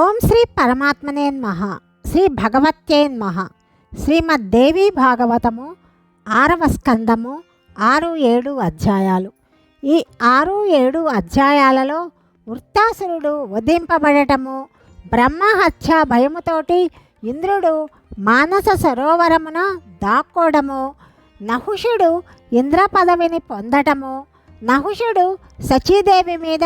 ఓం శ్రీ పరమాత్మనేన్మహ శ్రీ భగవత్యేన్మహ శ్రీమద్దేవి భాగవతము ఆరవ స్కందము ఆరు ఏడు అధ్యాయాలు. ఈ ఆరు ఏడు అధ్యాయాలలో వృత్తాసురుడు వధింపబడటము బ్రహ్మహత్య భయముతోటి ఇంద్రుడు మానస సరోవరమున దాక్కోవడము నహుషుడు ఇంద్ర పదవిని పొందటము నహుషుడు సచీదేవి మీద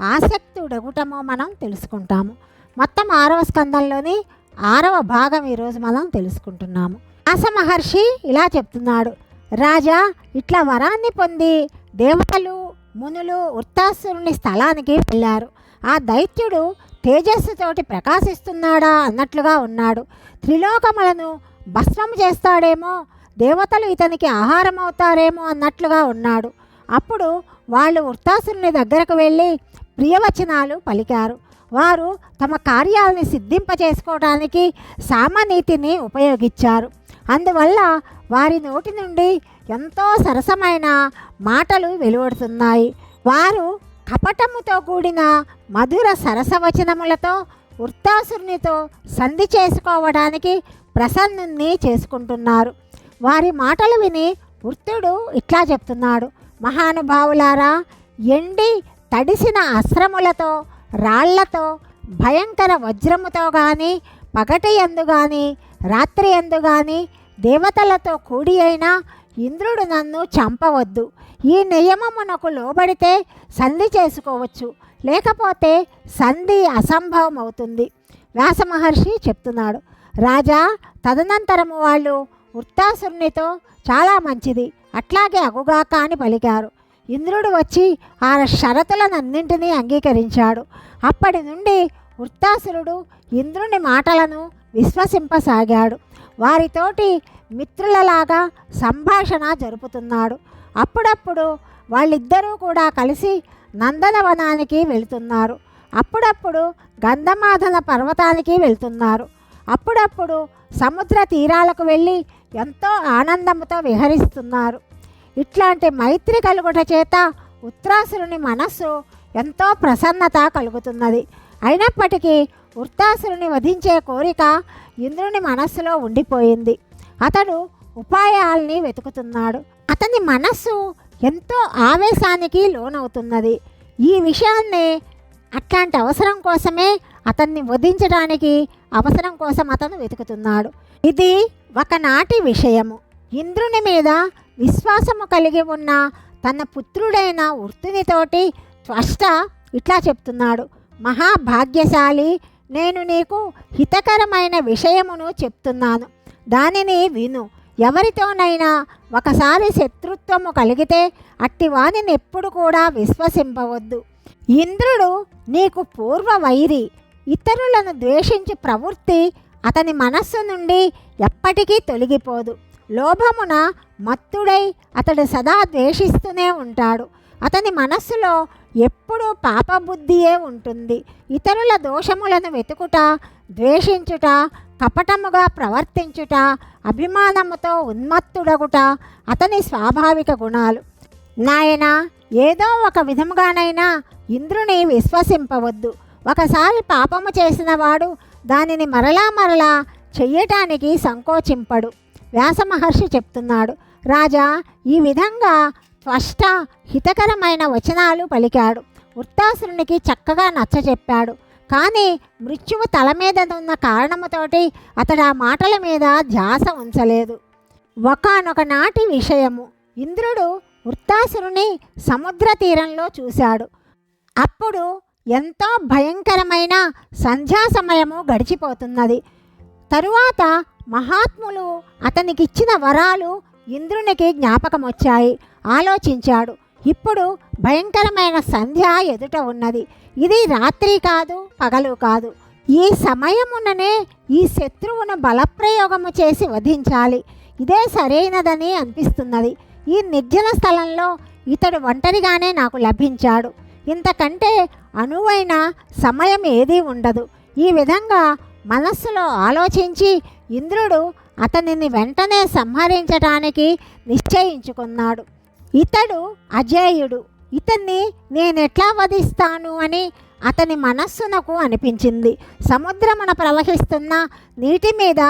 ఆసక్తుడగుటము మనం తెలుసుకుంటాము. మొత్తం ఆరవ స్కందంలోని ఆరవ భాగం ఈరోజు మనం తెలుసుకుంటున్నాము. వ్యాస మహర్షి ఇలా చెప్తున్నాడు రాజా ఇట్లా వరాన్ని పొంది దేవతలు మునులు వృత్తాసురుని స్థలానికి వెళ్ళారు. ఆ దైత్యుడు తేజస్సుతోటి ప్రకాశిస్తున్నాడా అన్నట్లుగా ఉన్నాడు. త్రిలోకములను భస్మం చేస్తాడేమో దేవతలు ఇతనికి ఆహారం అవుతారేమో అన్నట్లుగా ఉన్నాడు. అప్పుడు వాళ్ళు వృత్తాసురుని దగ్గరకు వెళ్ళి ప్రియవచనాలు పలికారు. వారు తమ కార్యాలని సిద్ధింపచేసుకోవడానికి సామనీతిని ఉపయోగించారు. అందువల్ల వారి నోటి నుండి ఎంతో సరసమైన మాటలు వెలువడుతున్నాయి. వారు కపటముతో కూడిన మధుర సరసవచనములతో వృత్తాసురునితో సంధి చేసుకోవడానికి ప్రసన్నుని చేసుకుంటున్నారు. వారి మాటలు విని వృత్తుడు ఇట్లా చెప్తున్నాడు. మహానుభావులారా ఎండి తడిసిన అస్త్రములతో రాళ్ళతో భయంకర వజ్రముతో కానీ పగటి ఎందు కానీ రాత్రి ఎందు కానీ దేవతలతో కూడి అయినా ఇంద్రుడు నన్ను చంపవద్దు. ఈ నియమమునకు లోబడితే సంధి చేసుకోవచ్చు. లేకపోతే సంధి అసంభవం అవుతుంది వ్యాస మహర్షి చెప్తున్నాడు. రాజా తదనంతరము వాళ్ళు వృత్తాసురునితో చాలా మంచిది. అట్లాగే అగుగాక అని పలికారు. ఇంద్రుడు వచ్చి ఆ షరతులనన్నింటినీ అంగీకరించాడు. అప్పటి నుండి వృత్తాసురుడు ఇంద్రుని మాటలను విశ్వసింపసాగాడు. వారితోటి మిత్రులలాగా సంభాషణ జరుపుతున్నాడు. అప్పుడప్పుడు వాళ్ళిద్దరూ కూడా కలిసి నందనవనానికి వెళ్తున్నారు. అప్పుడప్పుడు గంధమాధన పర్వతానికి వెళ్తున్నారు. అప్పుడప్పుడు సముద్ర తీరాలకు వెళ్ళి ఎంతో ఆనందంతో విహరిస్తున్నారు. ఇట్లాంటి మైత్రి కలుగుట చేత ఉత్రాసురుని మనస్సు ఎంతో ప్రసన్నత కలుగుతున్నది. అయినప్పటికీ వృత్తాసురుని వధించే కోరిక ఇంద్రుని మనస్సులో ఉండిపోయింది. అతడు ఉపాయాల్ని వెతుకుతున్నాడు. అతని మనస్సు ఎంతో ఆవేశానికి లోనవుతున్నది. ఈ విషయాన్ని అట్లాంటి అవసరం కోసమే అతన్ని వధించడానికి అవసరం కోసం అతను వెతుకుతున్నాడు. ఇది ఒకనాటి విషయము. ఇంద్రుని మీద విశ్వాసము కలిగి ఉన్న తన పుత్రుడైన వృత్తునితోటి త్వష్ట ఇట్లా చెప్తున్నాడు. మహాభాగ్యశాలి నేను నీకు హితకరమైన విషయమును చెప్తున్నాను. దానిని విను. ఎవరితోనైనా ఒకసారి శత్రుత్వము కలిగితే అట్టి వానిని ఎప్పుడు కూడా విశ్వసింపవద్దు. ఇంద్రుడు నీకు పూర్వ వైరి ఇతరులను ద్వేషించి ప్రవృత్తి అతని మనస్సు నుండి ఎప్పటికీ తొలగిపోదు. లోభమున మత్తుడై అతడు సదా ద్వేషిస్తూనే ఉంటాడు. అతని మనస్సులో ఎప్పుడూ పాపబుద్ధియే ఉంటుంది. ఇతరుల దోషములను వెతుకుట ద్వేషించుట కపటముగా ప్రవర్తించుట అభిమానముతో ఉన్మత్తుడగుట అతని స్వాభావిక గుణాలు. నాయన ఏదో ఒక విధముగానైనా ఇంద్రుని విశ్వసింపవద్దు. ఒకసారి పాపము చేసిన వాడు దానిని మరలా మరలా చెయ్యటానికి సంకోచింపడు. వ్యాస మహర్షి చెప్తున్నాడు. రాజా ఈ విధంగా స్పష్ట హితకరమైన వచనాలు పలికాడు. వృత్తాసురునికి చక్కగా నచ్చచెప్పాడు కానీ మృత్యువు తల మీద ఉన్న కారణముతోటి అతడు ఆ మాటల మీద ధ్యాస ఉంచలేదు. ఒకనొక నాటి విషయము. ఇంద్రుడు వృత్తాసురుని సముద్ర తీరంలో చూశాడు. అప్పుడు ఎంతో భయంకరమైన సంధ్యా సమయము గడిచిపోతున్నది. తరువాత మహాత్ములు అతనికిచ్చిన వరాలు ఇంద్రునికి జ్ఞాపకం వచ్చాయి ఆలోచించాడు. ఇప్పుడు భయంకరమైన సంధ్య ఎదుట ఉన్నది. ఇది రాత్రి కాదు పగలు కాదు. ఈ సమయముననే ఈ శత్రువును బలప్రయోగము చేసి వధించాలి. ఇదే సరైనదని అనిపిస్తున్నది. ఈ నిర్జన స్థలంలో ఇతడు ఒంటరిగానే నాకు లభించాడు. ఇంతకంటే అనువైన సమయం ఏదీ ఉండదు. ఈ విధంగా మనస్సులో ఆలోచించి ఇంద్రుడు అతనిని వెంటనే సంహరించటానికి నిశ్చయించుకున్నాడు. ఇతడు అజేయుడు. ఇతన్ని నేనెట్లా వధిస్తాను అని అతని మనస్సునకు అనిపించింది. సముద్రమున ప్రవహిస్తున్న నీటి మీద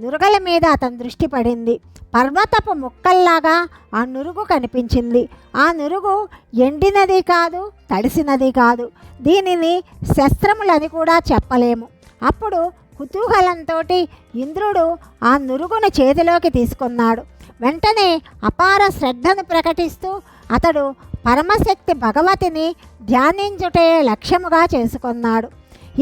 నురుగల మీద అతని దృష్టి పడింది. పర్వతపు ముక్కల్లాగా ఆ నురుగు కనిపించింది. ఆ నురుగు ఎండినది కాదు తడిసినది కాదు. దీనిని శస్త్రములని కూడా చెప్పలేము. అప్పుడు కుతూహలంతో ఇంద్రుడు ఆ నురుగును చేతిలోకి తీసుకున్నాడు. వెంటనే అపార శ్రద్ధను ప్రకటిస్తూ అతడు పరమశక్తి భగవతిని ధ్యానించుటే లక్ష్యముగా చేసుకున్నాడు.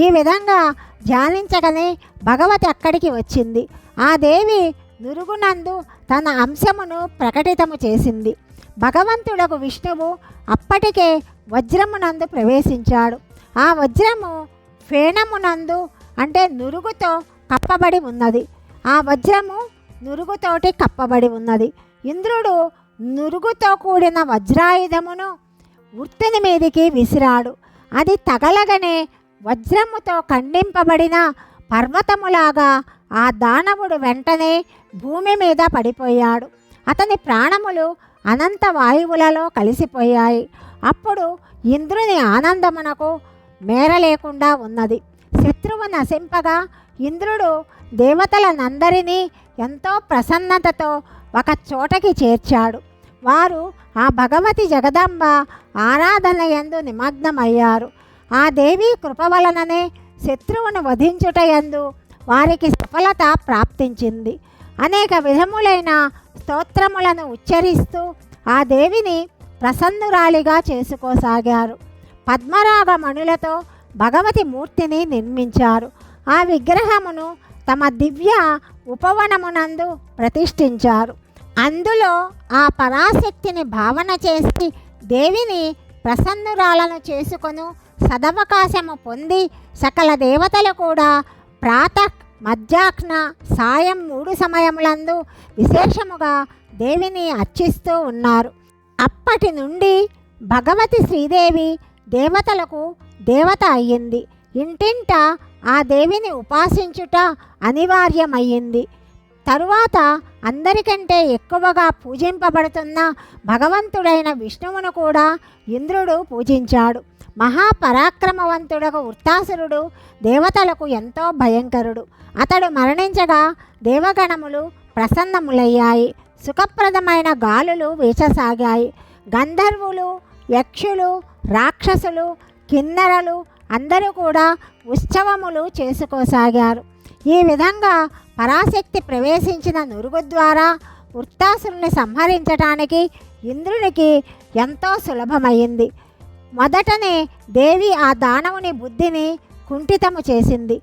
ఈ విధంగా ధ్యానించగానే భగవతి అక్కడికి వచ్చింది. ఆ దేవి నురుగునందు తన అంశమును ప్రకటితము చేసింది. భగవంతుడకు విష్ణువు అప్పటికే వజ్రమునందు ప్రవేశించాడు. ఆ వజ్రము ఫేణమునందు అంటే నురుగుతో కప్పబడి ఉన్నది. ఆ వజ్రము నురుగుతోటి కప్పబడి ఉన్నది. ఇంద్రుడు నురుగుతో కూడిన వజ్రాయుధమును వృత్తిని మీదికి విసిరాడు. అది తగలగనే వజ్రముతో ఖండింపబడిన పర్వతములాగా ఆ దానవుడు వెంటనే భూమి మీద పడిపోయాడు. అతని ప్రాణములు అనంత వాయువులలో కలిసిపోయాయి. అప్పుడు ఇంద్రుని ఆనందమునకు మేర లేకుండా ఉన్నది. శత్రువు నశింపగా ఇంద్రుడు దేవతలనందరినీ ఎంతో ప్రసన్నతతో ఒక చోటకి చేర్చాడు. వారు ఆ భగవతి జగదంబ ఆరాధన ఎందు నిమగ్నమయ్యారు. ఆ దేవి కృప వలననే శత్రువును వధించుటయందు వారికి సఫలత ప్రాప్తించింది. అనేక విధములైన స్తోత్రములను ఉచ్చరిస్తూ ఆ దేవిని ప్రసన్నురాలిగా చేసుకోసాగారు. పద్మరాగ మణులతో భగవతి మూర్తిని నిర్మించారు. ఆ విగ్రహమును తమ దివ్య ఉపవనమునందు ప్రతిష్ఠించారు. అందులో ఆ పరాశక్తిని భావన చేసి దేవిని ప్రసన్నురాలను చేసుకొను సదవకాశము పొంది సకల దేవతలు కూడా ప్రాత మధ్యాహ్న సాయం మూడు సమయములందు విశేషముగా దేవిని అర్చిస్తూ ఉన్నారు. అప్పటి నుండి భగవతి శ్రీదేవి దేవతలకు దేవత అయ్యింది. ఇంటింట ఆ దేవిని ఉపాసించుట అనివార్యమయ్యింది. తరువాత అందరికంటే ఎక్కువగా పూజింపబడుతున్న భగవంతుడైన విష్ణువును కూడా ఇంద్రుడు పూజించాడు. మహాపరాక్రమవంతుడకు వృత్తాసురుడు దేవతలకు ఎంతో భయంకరుడు. అతడు మరణించగా దేవగణములు ప్రసన్నములయ్యాయి. సుఖప్రదమైన గాలులు వీచసాగాయి. గంధర్వులు యక్షులు రాక్షసులు కిన్నెరలు అందరూ కూడా ఉత్సవములు చేసుకోసాగారు. ఈ విధంగా పరాశక్తి ప్రవేశించిన నురుగు ద్వారా వృత్తాసురుని సంహరించటానికి ఇంద్రునికి ఎంతో సులభమైంది. మొదటనే దేవి ఆ దానవుని బుద్ధిని కుంఠితము చేసింది.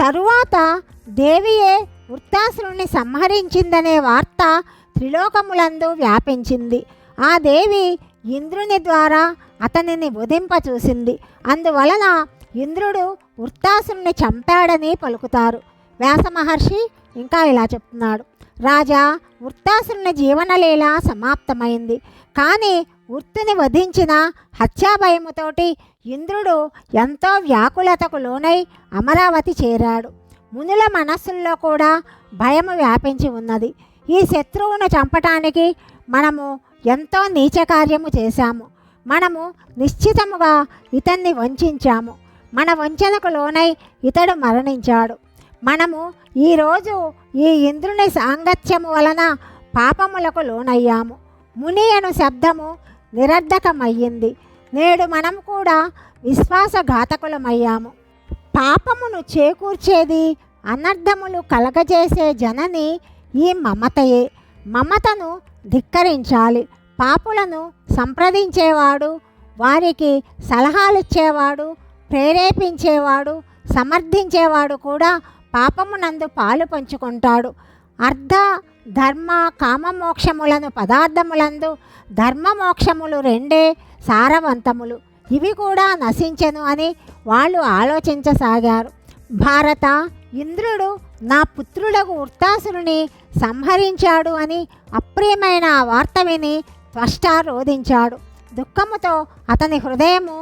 తరువాత దేవియే వృత్తాసురుణ్ణి సంహరించిందనే వార్త త్రిలోకములందు వ్యాపించింది. ఆ దేవి ఇంద్రుని ద్వారా అతనిని వధింప చూసింది అందువలన ఇంద్రుడు వృత్తాసుని చంపాడని పలుకుతారు. వ్యాస మహర్షి ఇంకా ఇలా చెప్తున్నాడు. రాజా వృత్తాసుని జీవనలీల సమాప్తమైంది. కానీ వృత్తిని వధించిన హత్యాభయముతోటి ఇంద్రుడు ఎంతో వ్యాకులతకు లోనై అమరావతి చేరాడు. మునుల మనస్సుల్లో కూడా భయము వ్యాపించి ఉన్నది. ఈ శత్రువును చంపటానికి మనము ఎంతో నీచ కార్యము చేశాము. మనము నిశ్చితముగా ఇతన్ని వంచాము. మన వంచనకు లోనై ఇతడు మరణించాడు. మనము ఈరోజు ఈ ఇంద్రుని సాంగత్యము వలన పాపములకు లోనయ్యాము. ముని అను శబ్దము నిరర్ధకమయ్యింది. నేడు మనం కూడా విశ్వాసఘాతకులమయ్యాము. పాపమును చేకూర్చేది అనర్థములు కలగజేసే జనని ఈ మమతయే. మమతను ధిక్కరించాలి. పాపులను సంప్రదించేవాడు వారికి సలహాలిచ్చేవాడు ప్రేరేపించేవాడు సమర్థించేవాడు కూడా పాపమునందు పాలు పంచుకుంటాడు. అర్ధ ధర్మ కామమోక్షములను పదార్థములందు ధర్మమోక్షములు రెండే సారవంతములు. ఇవి కూడా నశించను అని వాళ్ళు ఆలోచించసాగారు. భారత ఇంద్రుడు నా పుత్రుడకు వృత్తాసురుని సంహరించాడు అని అప్రియమైన ఆ వార్త విని త్వష్ట రోధించాడు దుఃఖముతో అతని హృదయము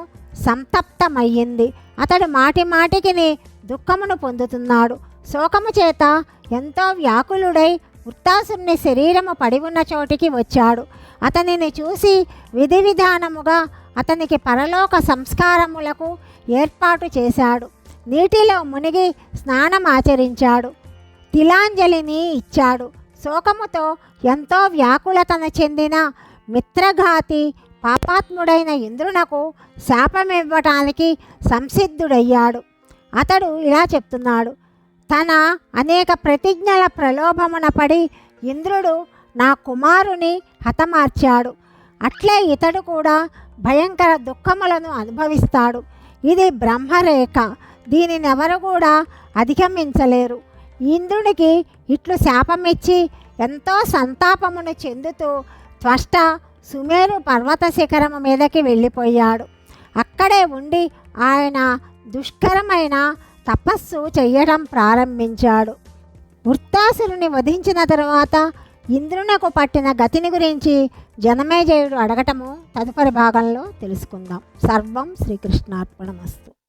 సంతప్తమయ్యింది. అతడు మాటి మాటికిని దుఃఖమును పొందుతున్నాడు. శోకము చేత ఎంతో వ్యాకులుడై వృత్తాసుని శరీరము పడి ఉన్న చోటికి వచ్చాడు. అతనిని చూసి విధి విధానముగా అతనికి పరలోక సంస్కారములకు ఏర్పాటు చేశాడు. నీటిలో మునిగి స్నానం ఆచరించాడు. తిలాంజలిని ఇచ్చాడు. శోకముతో ఎంతో వ్యాకులతన చెందిన మిత్రఘాతి పాపాత్ముడైన ఇంద్రునకు శాపమివ్వటానికి సంసిద్ధుడయ్యాడు. అతడు ఇలా చెప్తున్నాడు. తన అనేక ప్రతిజ్ఞల ప్రలోభమున పడి ఇంద్రుడు నా కుమారుని హతమార్చాడు. అట్లే ఇతడు కూడా భయంకర దుఃఖములను అనుభవిస్తాడు. ఇది బ్రహ్మరేఖ. దీనిని ఎవరు కూడా అధిగమించలేరు. ఇంద్రునికి ఇట్లు శాపమిచ్చి ఎంతో సంతాపమును చెందుతూ త్వష్ట సుమేరు పర్వత శిఖరము మీదకి వెళ్ళిపోయాడు. అక్కడే ఉండి ఆయన దుష్కరమైన తపస్సు చేయడం ప్రారంభించాడు. వృత్తాసురుని వధించిన తరువాత ఇంద్రునకు పట్టిన గతిని గురించి జనమేజయుడు అడగటము తదుపరి భాగంలో తెలుసుకుందాం. సర్వం శ్రీకృష్ణార్పణమస్తు.